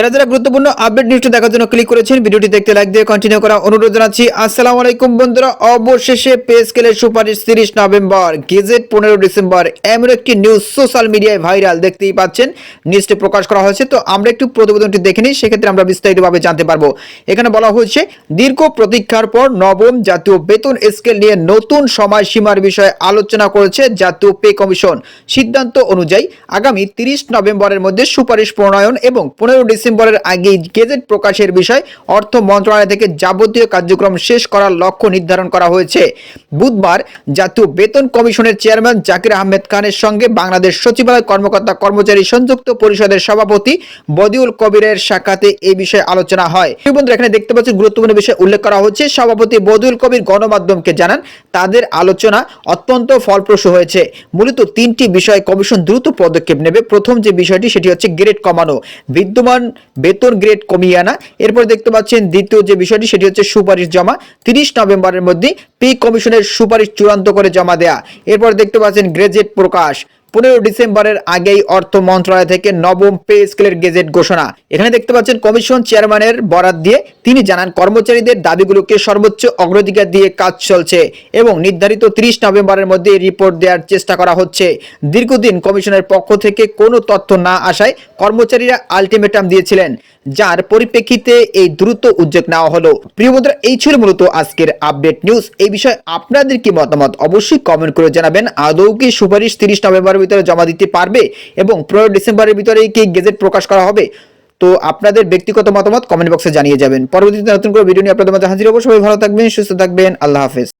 যারা যারা গুরুত্বপূর্ণ আপডেট নিউজটি দেখার জন্য ক্লিক করেছেন, ভিডিওটি দেখতে লাইক দিয়ে কন্টিনিউ করা অনুরোধ জানাচ্ছি। আসসালামু আলাইকুম বন্ধুরা, অবশেষে পে স্কেলের সুপারিশ তিরিশ নভেম্বর, গেজেট পনেরো ডিসেম্বর, এমন একটি নিউজ সোশ্যাল মিডিয়ায় ভাইরাল দেখতেই পাচ্ছেন। নিউজটি প্রকাশ করা হয়েছে, তো আমরা একটু প্রতিবেদনটি দেখে নিই, সেক্ষেত্রে আমরা বিস্তারিতভাবে জানতে পারব। এখানে বলা হয়েছে, দীর্ঘ প্রতীক্ষার পর নবম জাতীয় বেতন স্কেল নিয়ে নতুন সময়সীমার বিষয়ে আলোচনা করেছে জাতীয় পে কমিশন সিদ্ধান্ত অনুযায়ী আগামী তিরিশ নভেম্বরের মধ্যে সুপারিশ প্রণয়ন এবং পনেরো ডিসেম্বরের আগে গেজেট প্রকাশের বিষয় অর্থ মন্ত্রণালয় থেকে যাবতীয় কার্যক্রম শেষ করার লক্ষ্য নির্ধারণ করা হয়েছে। বুধবার জাতীয় বেতন কমিশনের চেয়ারম্যান জাকির আহমেদ খানের সঙ্গে বাংলাদেশ সচিবালয় কর্মকর্তা কর্মচারী সংযুক্ত পরিষদের সভাপতি বদিউল কবিরের সাক্ষাতে এই বিষয়ে আলোচনা হয়। বন্ধুরা, এখানে দেখতে পাচ্ছেন গুরুত্বপূর্ণ বিষয় উল্লেখ করা হচ্ছে। সভাপতি বদিউল কবির গণমাধ্যমকে জানান তাদের আলোচনা অত্যন্ত ফলপ্রসূ হয়েছে। মূলত তিনটি বিষয়ে কমিশন দ্রুত পদক্ষেপ নেবে। প্রথম যে বিষয়টি, সেটি হচ্ছে গ্রেড কমানো। বিদ্যমান বেতন গ্রেড কমিয়ে আনা। এরপর দেখতে পাচ্ছেন দ্বিতীয় যে বিষয়টি, সেটি হচ্ছে সুপারিশ জমা। তিরিশ নভেম্বরের মধ্যে পি কমিশনের সুপারিশ চূড়ান্ত করে জমা দেয়া। এরপর দেখতে পাচ্ছেন গ্রেজেট প্রকাশ। পনেরো ডিসেম্বরের আগেই অর্থ মন্ত্রণালয় থেকে নবম পে স্কেলের গেজেট ঘোষণা। এখানে দেখতে পাচ্ছেন কমিশন চেয়ারম্যানের বরাত দিয়ে তিনি জানান, কর্মচারীদের দাবিগুলোকে সর্বোচ্চ অগ্রাধিকার দিয়ে কাজ চলছে এবং নির্ধারিত তিরিশ নভেম্বরের মধ্যে রিপোর্ট দেওয়ার চেষ্টা করা হচ্ছে। দীর্ঘদিন কমিশনের পক্ষ থেকে কোনো তথ্য না আসায় কর্মচারীরা আলটিমেটাম দিয়েছিলেন, যার পরিপ্রেক্ষিতে এই দ্রুত উদ্যোগ নেওয়া হলো। প্রিয় বন্ধুরা, এই ছিল মূলত আজকের আপডেট নিউজ। এই বিষয়ে আপনাদের কি মতামত? অবশ্যই কমেন্ট করে জানাবেন। আদৌ কি সুপারিশ তিরিশ নভেম্বরের ভিতরে জমা দিতে পারবে এবং পনেরো ডিসেম্বরের ভিতরেই কি গেজেট প্রকাশ করা হবে? তো আপনাদের ব্যক্তিগত মতামত কমেন্ট বক্সে জানিয়ে যাবেন। পরবর্তীতে নতুন করে ভিডিও নিয়ে আপনাদের মাঝে হাজির হব। সবাই ভালো থাকবেন, সুস্থ থাকবেন। আল্লাহ হাফেজ।